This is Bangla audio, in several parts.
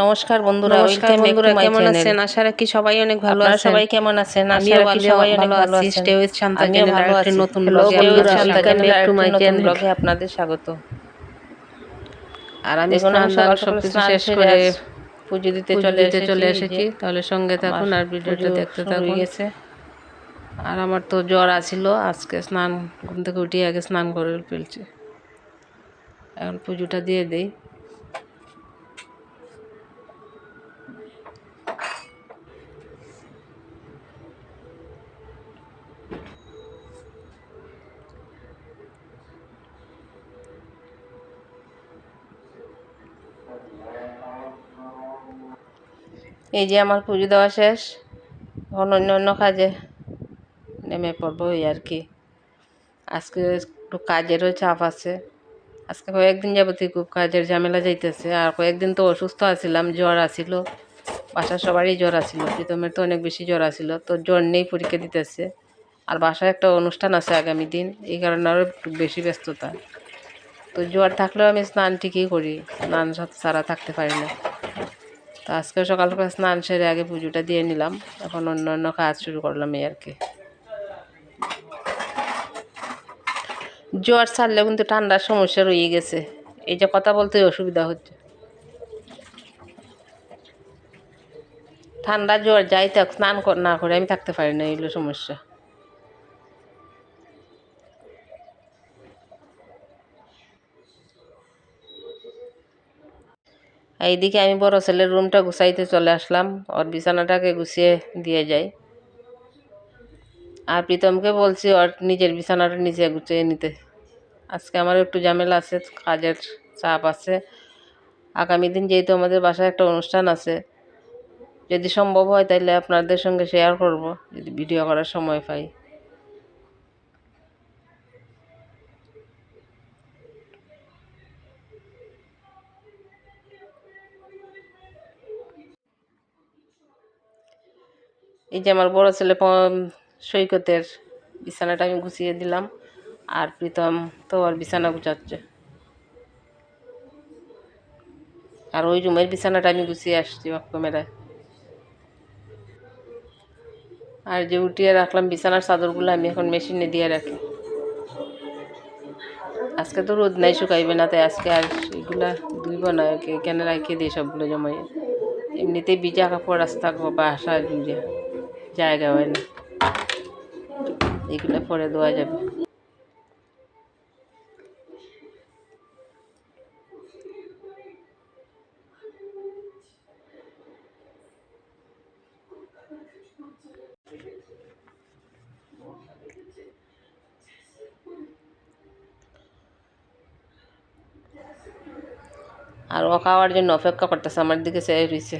নমস্কার বন্ধুরা নমস্কার বন্ধুরা কেমন আছেন? আশা রাখি সবাই অনেক ভালো আছেন। সবাই কেমন আছেন? সবাই অনেক ভালো আছি। স্টে উইথ শান্তা ভালো আছি। নতুন ব্লগে শান্তা welcome চ্যানেল. ব্লগে আপনাদের স্বাগত। আর আমি স্নান দান সবকিছু শেষ করে পুজো দিতে চলে চলে এসেছি। এসেছি। তাহলে সঙ্গে থাকুন আর ভিডিওটা দেখতে থাকুন। গেছে আর আমার তো জ্বর আছিল, আজকে স্নান, ঘুম থেকে উঠিয়ে আগে স্নান করে ফেলছি। এখন পুজোটা দিয়ে দেই। এই যে আমার পুজো দেওয়া শেষ, এখন অন্য অন্য কাজে নেমে পড়ব ওই আর কি। আজকে একটু কাজেরও চাপ আছে। আজকে কয়েকদিন যাবতীয় খুব কাজের ঝামেলা যাইতেছে। আর কয়েকদিন তো অসুস্থ আছিলাম, জ্বর আসিল বাসার সবারই জ্বর আসিল প্রীতমের তো অনেক বেশি জ্বর আসিল তো জ্বর নেই পরীক্ষা দিতেছে। আর বাসায় একটা অনুষ্ঠান আছে আগামী দিন, এই কারণে আরও একটু বেশি ব্যস্ততা। তো জ্বর থাকলেও আমি স্নান ঠিকই করি, স্নান সারা থাকতে পারি না। তো আজকে সকাল সকাল স্নান সেরে আগে পুজোটা দিয়ে নিলাম, এখন অন্য অন্য কাজ শুরু করলাম এই আর কি। জ্বর ছাড়লেও কিন্তু ঠান্ডার সমস্যা রয়ে গেছে। এই যে কথা বলতে অসুবিধা হচ্ছে। ঠান্ডা জ্বর যাই থাক, স্নান না করে আমি থাকতে পারি না এইগুলো সমস্যা। এইদিকে আমি বড় ছেলের রুমটা গুছাইতে চলে আসলাম। ওর বিছানাটাকে গুছিয়ে দিয়ে যাই। আর প্রীতমকে বলছি, ওর নিজের বিছানাটা নিজে গুছিয়ে নিতে। আজকে আমার একটু ঝামেলা আছে, কাজের চাপ আছে। আগামী দিন যেহেতু আমাদের বাসায় একটা অনুষ্ঠান আছে, যদি সম্ভব হয় তাহলে আপনাদের সঙ্গে শেয়ার করব, যদি ভিডিও করার সময় পাই। এই যে আমার বড় ছেলে সৈকতের বিছানাটা আমি গুছিয়ে দিলাম। আর প্রীতম তো ওর বিছানা গুছাচ্ছে। আর ওই রুমের বিছানাটা আমি গুছিয়ে আসছি অফ ক্যামেরায় আর যে উঠিয়ে রাখলাম বিছানার চাদরগুলো আমি এখন মেশিনে দিয়ে রাখি। আজকে তো রোদ নাই, শুকাইবে না, তাই আজকে আর এগুলা ধুইব না এখানে রাখি দিই সবগুলো জমাইয়ে এমনিতেই ভিজা কাপড় রাস্তা থাকব বা আসা জুড়ে জায়গা হয় না। এগুলো পরে দেওয়া যাবে। আর ও খাওয়ার জন্য অপেক্ষা করতেছে, আমার দিকে চেয়ে রয়েছে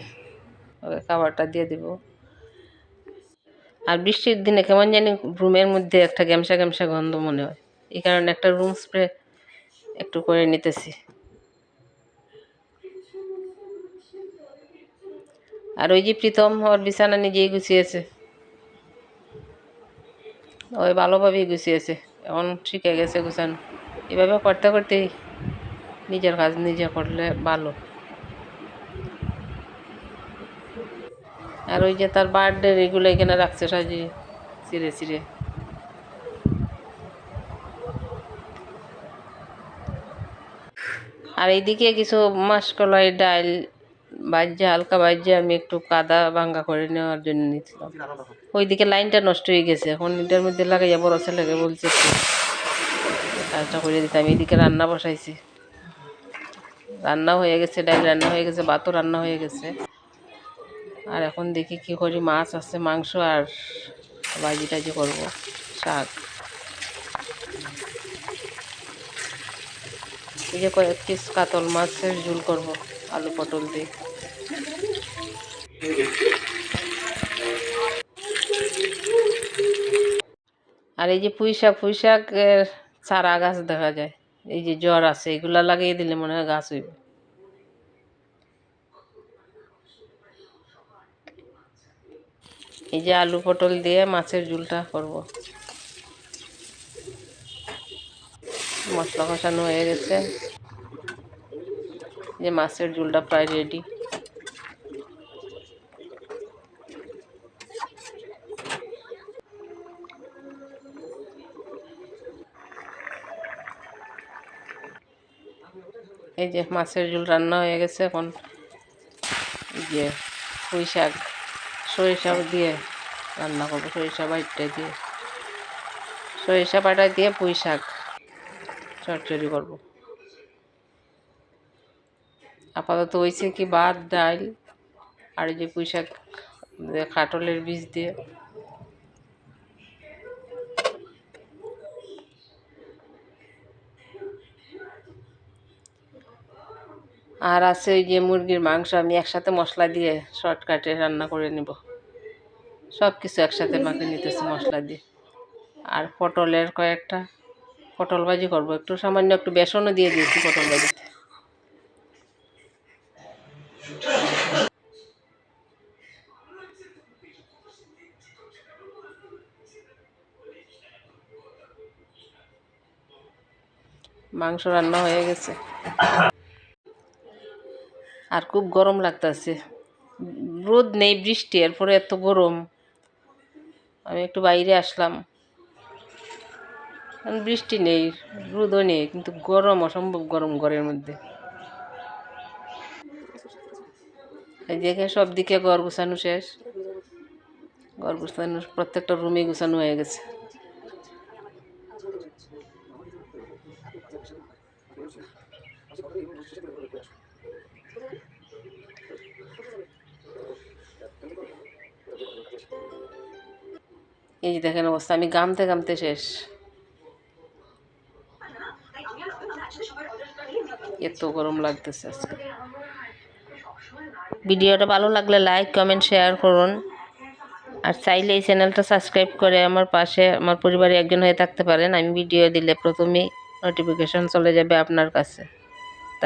ওকে খাবারটা দিয়ে দিব। আর বৃষ্টির দিনে কেমন জানি রুমের মধ্যে একটা গ্যামসা গ্যামসা গন্ধ মনে হয়। এই কারণে একটা রুম স্প্রে একটু করে নিতেছি। আর ওই যে প্রীতম, ওর বিছানা নিজেই গুছিয়েছে। ওই ভালোভাবেই গুছিয়েছে। এখন শিখে গেছে গুছানো। এভাবে করতে করতেই নিজের কাজ নিজে করলে ভালো। আর ওই যে তার বার্থডে এগুলো এখানে রাখছে সাজিয়ে চিরে চিরে আর এইদিকে কিছু মাসকলাই ডাল বাজ্যা হালকা বাজ্যা আমি একটু কাদা ভাঙ্গা করে নেওয়ার জন্য নিয়েছিলাম। ওইদিকে লাইনটা নষ্ট হয়ে গেছে। এখন এটার মধ্যে লাগাইয়া বড় ছেলেকে বলছে কাজটা করে দিতাম এইদিকে রান্না বসাইছি। রান্না হয়ে গেছে ডাল রান্না হয়ে গেছে, ভাতও রান্না হয়ে গেছে। আর এখন দেখি কি করি, মাছ আছে, মাংস আর ভাজি টাজি করব, শাক। এই যে কয়েক পিস কাতল মাছের ঝুল করব, আলু পটল দিয়ে। আর এই যে পুঁই শাক, পুঁই শাকের চারা গাছ দেখা যায়। এই যে জ্বর আছে, এগুলা লাগিয়ে দিলে মনে হয় গাছ হইব। এই যে আলু পটল দিয়ে মাছের ঝুলটা করব। মশলা কষানো হয়ে গেছে। যে মাছের ঝুলটা প্রায় রেডি এই যে মাছের ঝোল রান্না হয়ে গেছে এখন যে পুঁই শাক, সরিষা দিয়ে রান্না করব, সরিষা বাটা দিয়ে। সরিষা বাটা দিয়ে পুঁই শাক চচ্চড়ি করব। আপাতত হয়েছে কি ভাত, ডাল আর যে পুঁই শাক দিয়ে কাটলের বীজ দিয়ে। আর আছে ওই যে মুরগির মাংস, আমি একসাথে মশলা দিয়ে শর্টকাটে রান্না করে নিব। সব কিছু একসাথে মাকে নিতেছি মশলা দিয়ে। আর পটলের কয়েকটা, পটল ভাজি করব। একটু সামান্য একটু বেসনও দিয়ে দিয়েছি পটল ভাজিতে। মাংস রান্না হয়ে গেছে। আর খুব গরম লাগতেছে। রোদ নেই, বৃষ্টি, এরপরে এত গরম। আমি একটু বাইরে আসলাম। বৃষ্টি নেই, রোদও নেই, কিন্তু গরম, অসম্ভব গরম ঘরের মধ্যে। এই দেখে সব দিকে ঘর গুছানো শেষ। ঘর গুছানো প্রত্যেকটা রুমে গুছানো হয়ে গেছে। এই যে দেখেন অবস্থা, আমি গামতে গামতে শেষ। এত গরম লাগতেছে আজকে। ভিডিওটা ভালো লাগলে লাইক কমেন্ট শেয়ার করুন। আর চাইলে এই চ্যানেলটা সাবস্ক্রাইব করে আমার পাশে আমার পরিবারে একজন হয়ে থাকতে পারেন। আমি ভিডিও দিলে প্রথমেই নোটিফিকেশন চলে যাবে আপনার কাছে।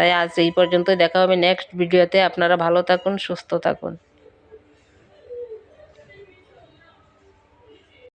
তাই আজ এই পর্যন্তই দেখা হবে নেক্সট ভিডিওতে আপনারা ভালো থাকুন সুস্থ থাকুন।